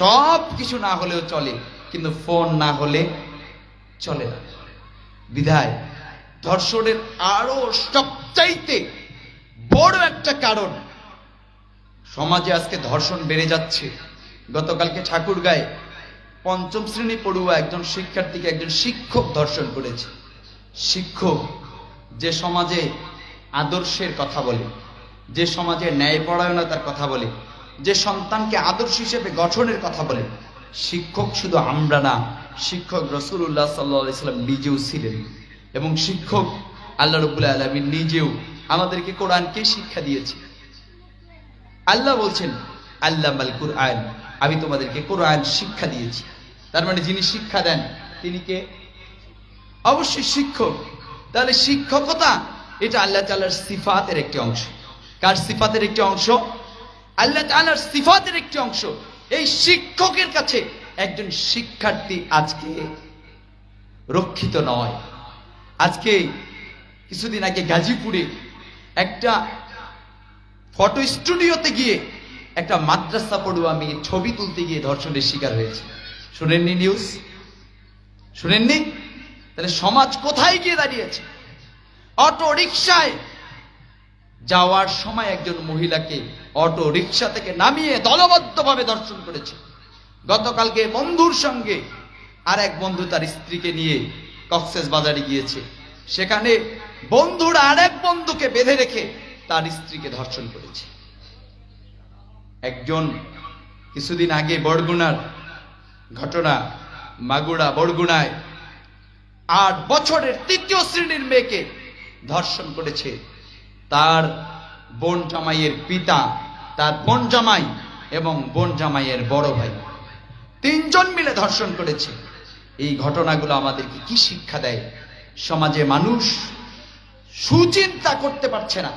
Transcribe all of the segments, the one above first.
সব কিছু না হলেও চলে, কিন্তু ফোন না হলে চলে না। বিধায় ধর্ষণের আরও সবচাইতে বড় একটা কারণ, সমাজে আজকে ধর্ষণ বেড়ে যাচ্ছে। গতকালকে ঠাকুর গায়ে পঞ্চম শ্রেণি পড়ুয়া একজন শিক্ষার্থীকে একজন শিক্ষক ধর্ষণ করেছে। শিক্ষক যে সমাজে আদর্শের কথা বলে, যে সমাজে ন্যায়পরায়ণতার কথা বলে যে সন্তানকে আদর্শ হিসেবে গঠনের কথা বলে শিক্ষক শুধু আমরা না, শিক্ষক রসুল্লাহ সাল্লাহ সাল্লাম নিজেও ছিলেন এবং শিক্ষক আল্লাহ রবুল্লাহ আলমী নিজেও আমাদেরকে কোরআনকে শিক্ষা দিয়েছে। আল্লাহ বলছেন আল্লাহ মাল কুরআন, আমি তোমাদেরকে কোরআন শিক্ষা দিয়েছি। তার মানে যিনি শিক্ষা দেন, তিনি কে? অবশ্যই শিক্ষক। তাহলে শিক্ষকতা, এটা আল্লাহ তাআলার সিফাতের একটি অংশ। কার সিফাতের একটি অংশ? আল্লাহ তাআলার সিফাতের একটি অংশ। এই শিক্ষকের কাছে একজন শিক্ষার্থী আজকে রক্ষিত নয়। আজকে কিছুদিন আগে গাজীপুরে একটা ফটো স্টুডিওতে গিয়ে একটা মাদ্রাসা পড়ুয়া মেয়ে ছবি তুলতে গিয়ে ধর্ষণের শিকার হয়েছে। শুনেননি নিউজ? শুনেননি? তাহলে সমাজ কোথায় গিয়ে দাঁড়িয়েছে? অটো রিক্সায় যাওয়ার সময় একজন মহিলাকে অটো রিক্সা থেকে নামিয়ে দলবদ্ধভাবে দর্শন করেছে। গতকালকে বন্ধুর সঙ্গে আর এক বন্ধু তার স্ত্রীকে নিয়ে কক্সেস বাজারে গিয়েছে। সেখানে বন্ধুরা আরেক বন্ধুকে বেঁধে রেখে তার স্ত্রীকে ধর্ষণ করেছে। একজন কিছুদিন আগে বরগুনার ঘটনা মাগুরা বরগুনায় আট বছরের তৃতীয় শ্রেণির মেয়েকে ধর্ষণ করেছে তার বোন জামাইয়ের পিতা, তার বোন জামাই এবং বোন জামাইয়ের বড় ভাই। তিনজন মিলে ধর্ষণ করেছে। এই ঘটনাগুলো আমাদেরকে কি শিক্ষা দেয়? সমাজে মানুষ সুচিন্তা করতে পারছে না।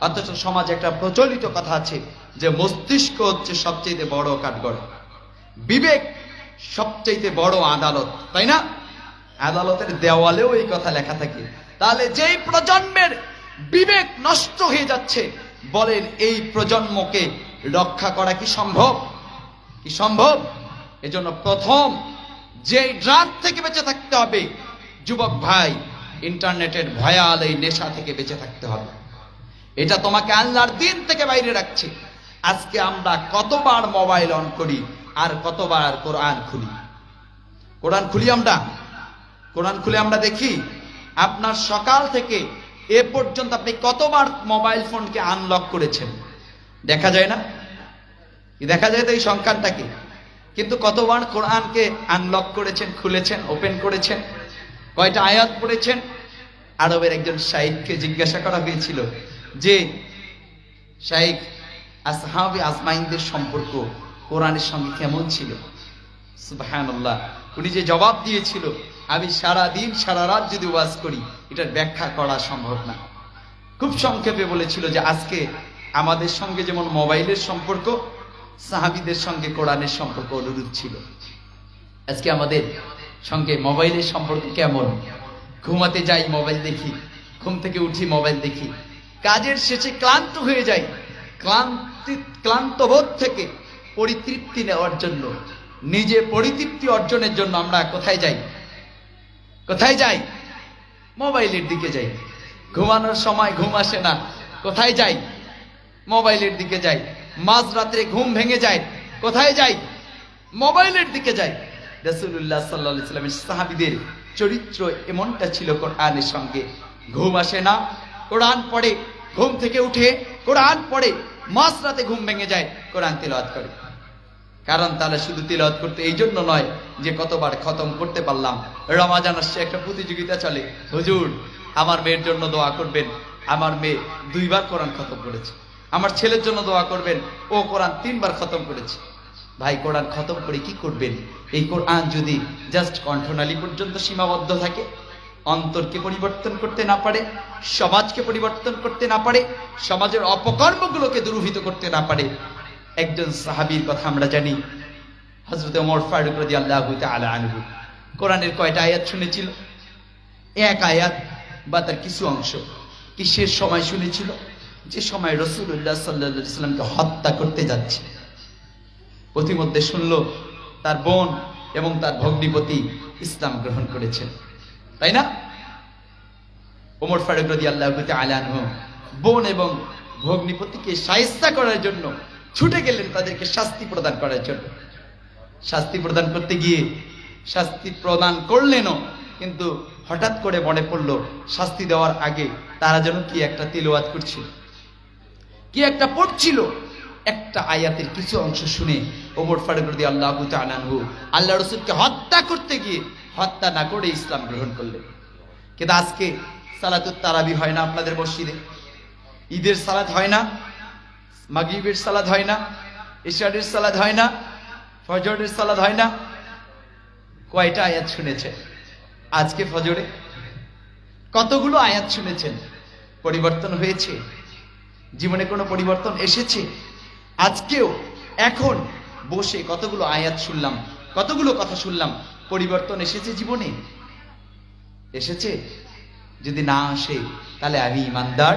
অথচ সমাজে একটা প্রচলিত কথা আছে যে, মস্তিষ্ক হচ্ছে সবচেয়ে বড় কাঠগড়। বিবেক সবচেয়ে বড় আদালত, তাই না? আদালতের দেওয়ালেও এই কথা লেখা থাকে। তাহলে যেই প্রজন্মের বিবেক নষ্ট হয়ে যাচ্ছে। বলেন, এই প্রজন্মকে রক্ষা করা কি সম্ভব? কি সম্ভব? এজন্য প্রথম যে ড্রাগ থেকে বেঁচে থাকতে হবে, যুবক ভাই, ইন্টারনেটের ভয়াল এই নেশা থেকে বেঁচে থাকতে হবে। এটা তোমাকে আল্লাহর দিন থেকে বাইরে রাখছে। আজকে আমরা কতবার মোবাইল অন করি, আর কতবার কোরআন খুলি। কোরআন খুলি আমরা? কোরআন খুলে আমরা দেখি, আপনার সকাল থেকে এ পর্যন্ত আপনি কতবার মোবাইল ফোনকে আনলক করেছেন? দেখা যায় না? দেখা যায় তো এই সংখ্যাটা সংখ্যানটাকে কিন্তু কতবার কোরআনকে আনলক করেছেন, খুলেছেন ওপেন করেছেন? কয়টা আয়াত পড়েছেন? আরবের একজন শাইখকে জিজ্ঞাসা করা হয়েছিল যে, শাইখ, আসহাবি আজমাইনদের সম্পর্ক কোরআনের সঙ্গে কেমন ছিল? সুবহানাল্লাহ। উনি যে জবাব দিয়েছিল আমি সারা দিন সারা রাত যদি ওয়াজ করি, এটার ব্যাখ্যা করা সম্ভব না। খুব সংক্ষেপে বলেছিল যে আজকে আমাদের সঙ্গে যেমন মোবাইলের সম্পর্ক, সাহাবিদের সঙ্গে কোরআনের সম্পর্ক অনুরূপ ছিল। আজকে আমাদের সঙ্গে মোবাইলের সম্পর্ক কেমন? ঘুমাতে যাই, মোবাইল দেখি। ঘুম থেকে উঠি, মোবাইল দেখি। কাজের শেষে ক্লান্ত হয়ে যাই। ক্লান্তি, ক্লান্ত বোধ থেকে পরিতৃপ্তি নেওয়ার জন্য, নিজে পরিতৃপ্তি অর্জনের জন্য আমরা কোথায় যাই? কোথায় যাই? মোবাইলের দিকে যাই। ঘুমানোর সময় ঘুম আসে না। কোথায় যাই? মোবাইলের দিকে যাই। মাঝ রাত্রে ঘুম ভেঙে যায়। কোথায় যাই? মোবাইলের দিকে যাই। রসুল্লাহ সাল্লা সাল্লামের সাহাবিদের চরিত্র এমনটা ছিল কোরআনের সঙ্গে। ঘুম আসে না। কোরআন পড়ে, ঘুম থেকে উঠে, কোরআন পড়ে মাঝ রাতে ঘুম ভেঙে যায়, কোরআন তেলাওয়াত করে। কারণ তাহলে শুধু তিলাওয়াত করতে এই জন্য নয় যে কতবার খতম করতে পারলাম। রমাজান আসছে, একটা প্রতিযোগিতা চলে। হুজুর, আমার মেয়ের জন্য দোয়া করবেন। আমার মেয়ে দুইবার কোরআন খতম করেছে। আমার ছেলের জন্য দোয়া করবেন। ও কোরআন তিনবার খতম করেছে। ভাই, কোরআন খতম করে কি করবেন? এই কোরআন যদি জাস্ট কণ্ঠনালী পর্যন্ত সীমাবদ্ধ থাকে, অন্তরকে পরিবর্তন করতে না পারে, সমাজকে পরিবর্তন করতে না পারে, সমাজের অপকর্মগুলোকে দুরূহিত করতে না পারে একজন সাহাবীর কথা আমরা জানি হজরত ওমর ফারুক রাজি আল্লাহ আলা আনহু। কোরআনের কয়টা আয়াত শুনেছিল? এক আয়াত বা তার কিছু অংশ। কিসের সময় শুনেছিল? যে সময় রসুল্লাহ সাল্লাহ সাল্লামকে হত্যা করতে যাচ্ছে। প্রতিমধ্যে শুনল তার বোন এবং তার ভগ্নিপতি ইসলাম গ্রহণ করেছেন। তাই না? ওমর ফারুক রদি আল্লাহ আলানহ বোন এবং ভগ্নিপতিকে সাহিস্তা করার জন্য ছুটে গেলেন তাদেরকে শাস্তি প্রদান করার জন্য। শাস্তি প্রদান করতে গিয়ে শাস্তি প্রদান করলেনও, কিন্তু হঠাৎ করে মনে পড়ল, শাস্তি দেওয়ার আগে তারা যেন কি একটা তিলওয়াত করছিল, কি একটা পড়ছিল। একটা আয়াতের কিছু অংশ শুনে ওমর ফারুক রদি আল্লাহ আনানহু আল্লাহ রসুলকে হত্যা করতে গিয়ে হত্যা না করে ইসলাম গ্রহণ করলেন। কিন্তু আজকে সালাতুত তারাবি হয় না আপনাদের মসজিদে? ঈদের সালাত হয় না? মাগরিবের সালাদ হয় না, ইশারের সালাদ হয় না, ফজরের সালাদ হয় না। কয়টা আয়াত শুনেছে আজকে ফজরে কতগুলো আয়াত শুনেছেন? পরিবর্তন হয়েছে? জীবনে কোনো পরিবর্তন এসেছে? আজকেও, এখন বসে কতগুলো আয়াত শুনলাম, কতগুলো কথা শুনলাম, পরিবর্তন এসেছে জীবনে? এসেছে? যদি না আসে, তাহলে আমি ইমানদার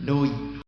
নই।